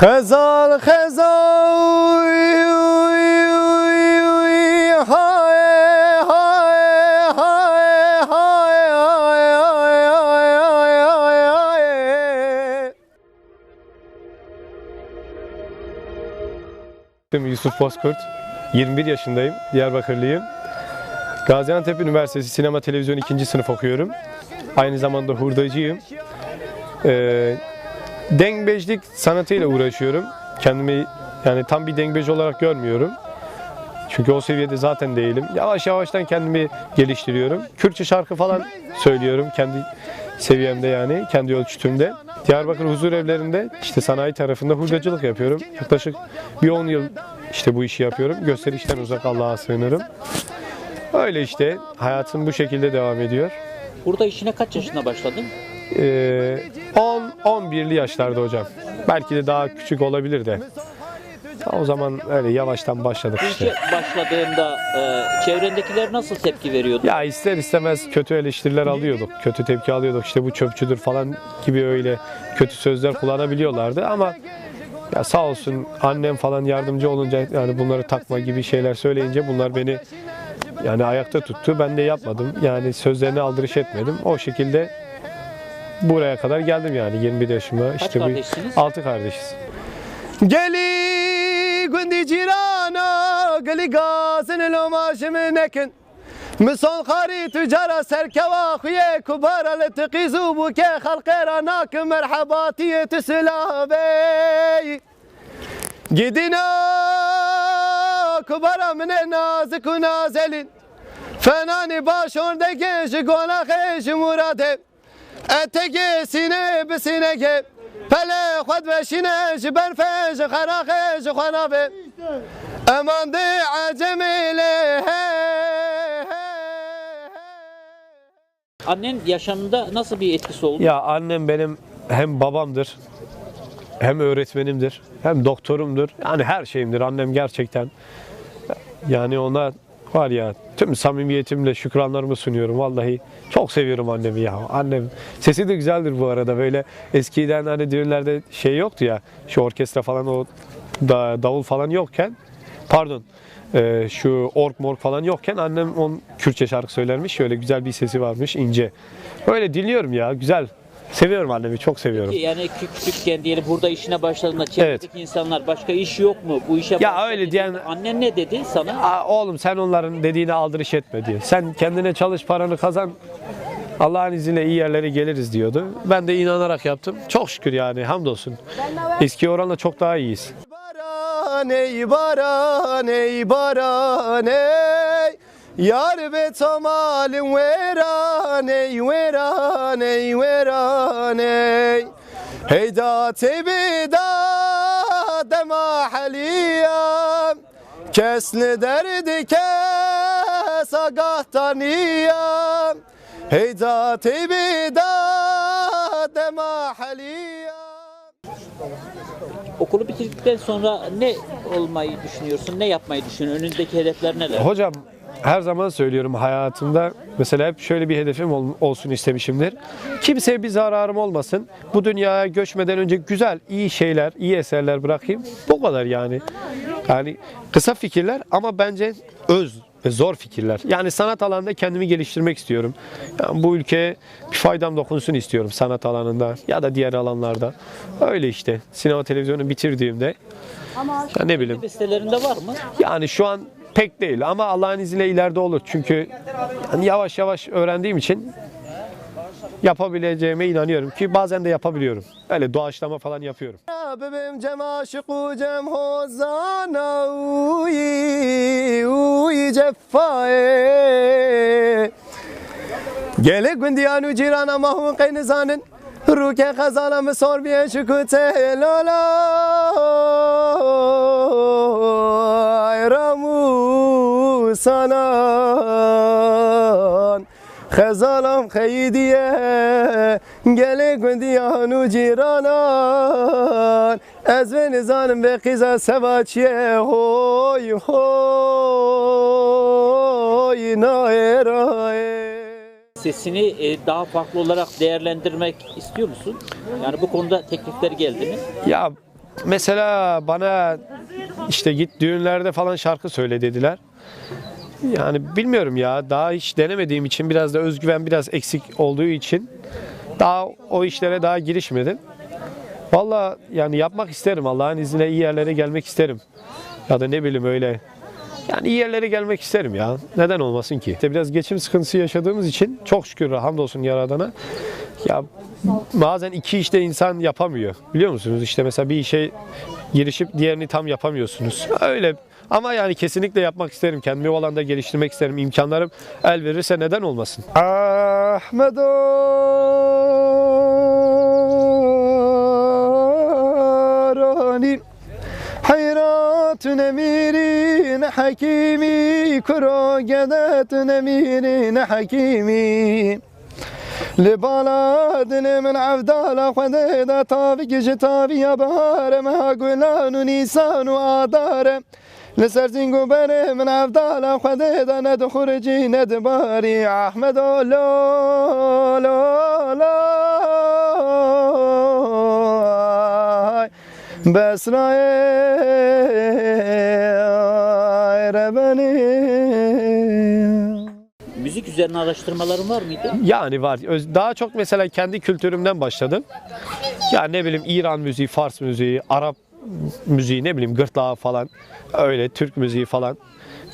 Hezar hezar İsmim Yusuf Bozkurt. 21 yaşındayım. Diyarbakırlıyım. Gaziantep Üniversitesi Sinema Televizyon 2. sınıf okuyorum. Aynı zamanda hurdacıyım. Ee, dengbejlik sanatıyla uğraşıyorum. Kendimi yani tam bir dengbej olarak görmüyorum. Çünkü o seviyede zaten değilim. Yavaş yavaştan kendimi geliştiriyorum. Kürtçe şarkı falan söylüyorum kendi seviyemde yani, kendi ölçütümde. Diyarbakır huzur evlerinde işte sanayi tarafında hurdacılık yapıyorum. Yaklaşık bir 10 yıl işte bu işi yapıyorum. Gösterişten uzak Allah'a sığınırım. Öyle işte hayatım bu şekilde devam ediyor. Burada işine kaç yaşında başladın? Ee, 10 11'li yaşlarda hocam. Belki de daha küçük olabilir de. O zaman öyle yavaştan başladık işte. başladığında e, çevrendekiler nasıl tepki veriyordu? Ya ister istemez kötü eleştiriler alıyorduk. Kötü tepki alıyorduk. İşte bu çöpçüdür falan gibi öyle kötü sözler kullanabiliyorlardı ama ya sağ olsun annem falan yardımcı olunca yani bunları takma gibi şeyler söyleyince bunlar beni yani ayakta tuttu. Ben de yapmadım. Yani sözlerine aldırış etmedim. O şekilde buraya kadar geldim yani 21 yaşıma. Kaç işte kardeşsiniz? 6 kardeşiz. Geli gündi cirana geli gazın lo maşımı nekin. Mison khari tücara serkeva huye kubara le tqizu bu ke nak merhabatiye tüslavey. Gidina kubara mine nazik nazelin. Fenani baş oradaki şu gona murat خيش مراده اتقي سينه بسينه پله خود بشینه جبر فش خراخش خنابه امان دی عجمیله Annen yaşamında nasıl bir etkisi oldu? Ya annem benim hem babamdır, hem öğretmenimdir, hem doktorumdur. Yani her şeyimdir annem gerçekten. Yani ona var ya tüm samimiyetimle şükranlarımı sunuyorum. Vallahi çok seviyorum annemi ya. Annem sesi de güzeldir bu arada. Böyle eskiden hani düğünlerde şey yoktu ya. Şu orkestra falan o da, davul falan yokken pardon e, şu ork mork falan yokken annem on Kürtçe şarkı söylermiş. Şöyle güzel bir sesi varmış ince. Öyle dinliyorum ya güzel. Seviyorum annemi çok seviyorum. Yani kü- küçükken diyelim burada işine başladığında çevredeki insanlar başka iş yok mu? Bu işe Ya öyle diyen- Annen ne dedi sana? Aa, oğlum sen onların dediğine aldırış etme diyor. Sen kendine çalış paranı kazan. Allah'ın izniyle iyi yerlere geliriz diyordu. Ben de inanarak yaptım. Çok şükür yani hamdolsun. Eski oranla çok daha iyiyiz. Baran ey baran ey baran ey Yar be tomalin veran ey veran ey veran ey Heyda tebida dema haliyam Kesni derdi kes agah taniyam Heyda tebida dema haliyam Okulu bitirdikten sonra ne olmayı düşünüyorsun? Ne yapmayı düşünüyorsun? Önündeki hedefler neler? Hocam her zaman söylüyorum hayatımda mesela hep şöyle bir hedefim ol- olsun istemişimdir. Kimseye bir zararım olmasın. Bu dünyaya göçmeden önce güzel, iyi şeyler, iyi eserler bırakayım. Bu kadar yani. Yani kısa fikirler ama bence öz ve zor fikirler. Yani sanat alanında kendimi geliştirmek istiyorum. Yani bu ülkeye bir faydam dokunsun istiyorum sanat alanında ya da diğer alanlarda. Öyle işte. Sinema televizyonu bitirdiğimde ya ne bileyim Bestelerinde var mı? yani şu an pek değil ama Allah'ın izniyle ileride olur. Çünkü yani yavaş yavaş öğrendiğim için yapabileceğime inanıyorum ki bazen de yapabiliyorum. Öyle doğaçlama falan yapıyorum. Bebeğim cem aşıku cem hozana uyi uyi cefaye Gele gündiyanu cirana mahun kaynizanin Ruken khazana misor biye şüküte lola Sanan Khazalam khaydiye Gele gündiyanu ciranan Ez ve nizanim ve kıza sevaçiye Hoy hoy naeraye Sesini e, daha farklı olarak değerlendirmek istiyor musun? Yani bu konuda teklifler geldi mi? Ya Mesela bana işte git düğünlerde falan şarkı söyle dediler. Yani bilmiyorum ya daha hiç denemediğim için biraz da özgüven biraz eksik olduğu için daha o işlere daha girişmedim. Valla yani yapmak isterim Allah'ın izniyle iyi yerlere gelmek isterim. Ya da ne bileyim öyle yani iyi yerlere gelmek isterim ya. Neden olmasın ki? İşte biraz geçim sıkıntısı yaşadığımız için çok şükür hamdolsun Yaradan'a. Ya bazen iki işte insan yapamıyor. Biliyor musunuz? İşte mesela bir işe girişip diğerini tam yapamıyorsunuz. Öyle ama yani kesinlikle yapmak isterim. Kendimi o alanda geliştirmek isterim. İmkanlarım el verirse neden olmasın? Ahmet Arani Hayratın emirin hakimi Kuro gedetün emirin hakimi لبلدني من عبدالة تابي جي تابي بهار ما قولان نيسان وآدار لسرزين زنگو بره من عبدالة خديدا ند خرجي ند باري أحمد لو لو لو آه، بسرائيل üzerine araştırmaların var mıydı? Yani var. Daha çok mesela kendi kültürümden başladım. Ya ne bileyim İran müziği, Fars müziği, Arap müziği ne bileyim gırtlağı falan. Öyle Türk müziği falan.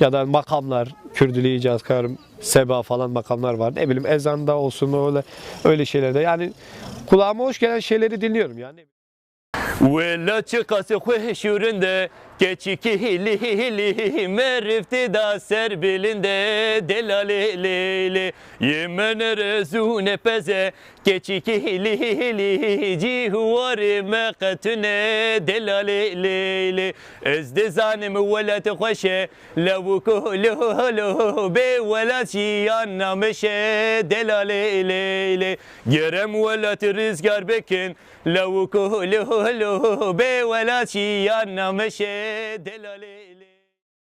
Ya da makamlar, Kürdülü icaz karım, Seba falan makamlar var. Ne bileyim ezanda olsun öyle öyle şeylerde. Yani kulağıma hoş gelen şeyleri dinliyorum yani. Vela çıkası şurunda Keçiki hili hili merifti da serbilinde delali lili Yemen rezune peze Keçiki hili hili cihuari mekatune delali lili Ezde zanim velat khoşe Lavuku luhu be velat şiyan meşe delali lili Gerem velat rüzgar bekin Lavuku luhu be velat şiyan meşe delali lili